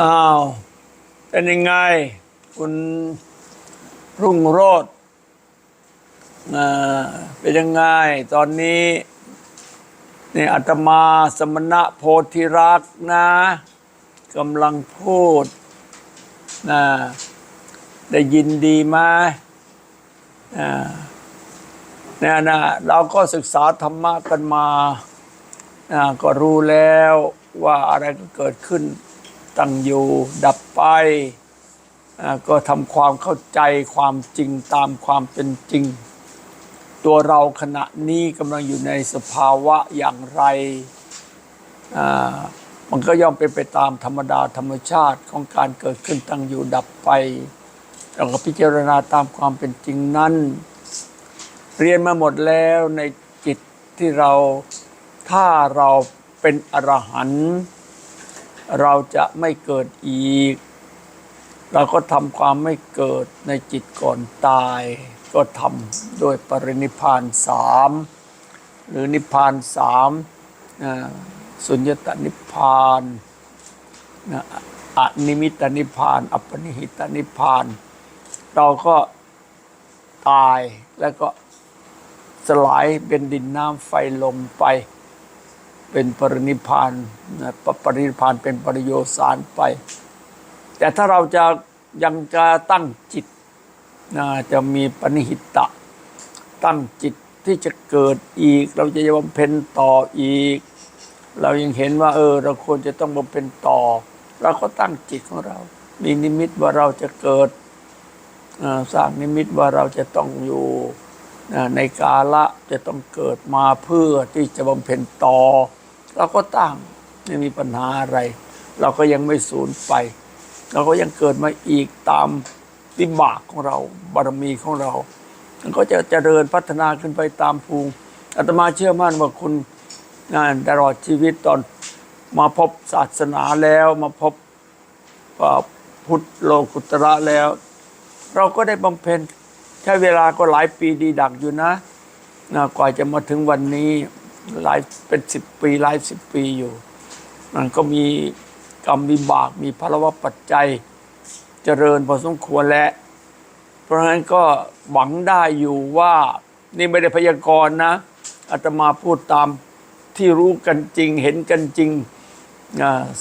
อ้าวเป็นยังไง คุณรุ่งโรจน์อ่าเป็นยังไง ตอนนี้นี่อาตมาสมณะโพธิรักนะกำลังพูดนะได้ยินดีไหมเนี่ยนะเราก็ศึกษาธรรมะกันมาอ่าก็รู้แล้วว่าอะไรก็เกิดขึ้น ตั้งอยู่ดับไป ก็ทำความเข้าใจความจริงตามความเป็นจริง ตัวเราขณะนี้กำลังอยู่ในสภาวะอย่างไรมันก็ย่อมเป็นไปตามธรรมดาธรรมชาติของการเกิดขึ้นตั้งอยู่ดับไป เราก็พิจารณาตามความเป็นจริงนั้น เรียนมาหมดแล้วในจิตที่เราถ้าเราเป็นอรหันต์ เราจะไม่เกิดอีก เราก็ทำความไม่เกิดในจิตก่อนตาย ก็ทำโดยปรินิพานสามหรือนิพานสามสุญญตนิพานนะอนิมิตนิพาน อัปนิหิตนิพาน เราก็ตายแล้วก็สลายเป็นดินน้ำไฟลมไป เป็นปรินิพานนะปปรินิพานเป็นปริโยสารไป แต่ถ้าเราจะยังจะตั้งจิตนะจะมีปณิหิตะ ตั้งจิตที่จะเกิดอีก เราจะบำเพ็ญต่ออีก เรายังเห็นว่า เออ เราควรจะต้องบำเพ็ญต่อ เราก็ตั้งจิตของเรา มีนิมิตว่าเราจะเกิดอ่าสร้างนิมิตว่าเราจะต้องอยู่ในกาละจะต้องเกิดมาเพื่อที่จะบำเพ็ญต่อ เราก็ตั้งไม่มีปัญหาอะไร เราก็ยังไม่สูญไป เราก็ยังเกิดมาอีกตามวิบากของเราบารมีของเรา มันก็จะเจริญพัฒนาขึ้นไปตามภูมิอาตมาเชื่อมั่นว่าคุณงานตลอดชีวิตตอนมาพบศาสนาแล้วมาพบพุทธโลกุตระแล้ว เราก็ได้บำเพ็ญใช้เวลาก็หลายปีดีดักอยู่นะนะกว่าจะมาถึงวันนี้ หลายเป็นสิบปีหลายสิบปีอยู่ มันก็มีกรรมวิบากมีภาวะปัจจัยเจริญพอสมควรแล้ว เพราะฉะนั้นก็หวังได้อยู่ว่านี่ไม่ได้พยากรณ์นะอาตมาพูดตามที่รู้กันจริงเห็นกันจริง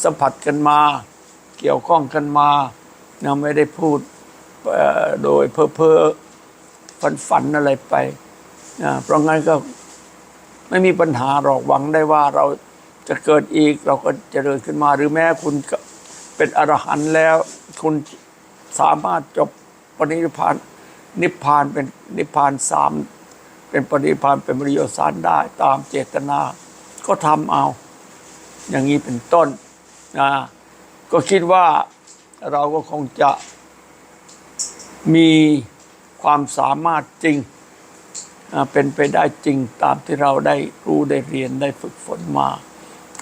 สัมผัสกันมา เกี่ยวข้องกันมานะไม่ได้พูดโดยเพ้อเพ้อฝันฝันๆอะไรไปนะเพราะงั้นก็ ไม่มีปัญหาหรอกหวังได้ว่าเราจะเกิดอีกเราก็เจริญขึ้นมา หรือแม้คุณเป็นอรหันต์แล้ว คุณสามารถจบปณิพพานนิพพานเป็นนิพพานสามเป็นปณิพพานเป็นบริโยสารได้ตามเจตนา ก็ทำเอา อย่างนี้เป็นต้นนะก็คิดว่าเราก็คงจะมีความสามารถจริง เป็นไปได้จริงตามที่เราได้รู้ได้เรียนได้ฝึกฝนมา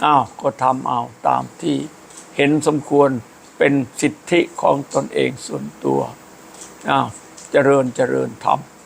อ้าวก็ทำเอาตามที่เห็นสมควรเป็นสิทธิของตนเองส่วนตัวอ้าวเจริญเจริญทำ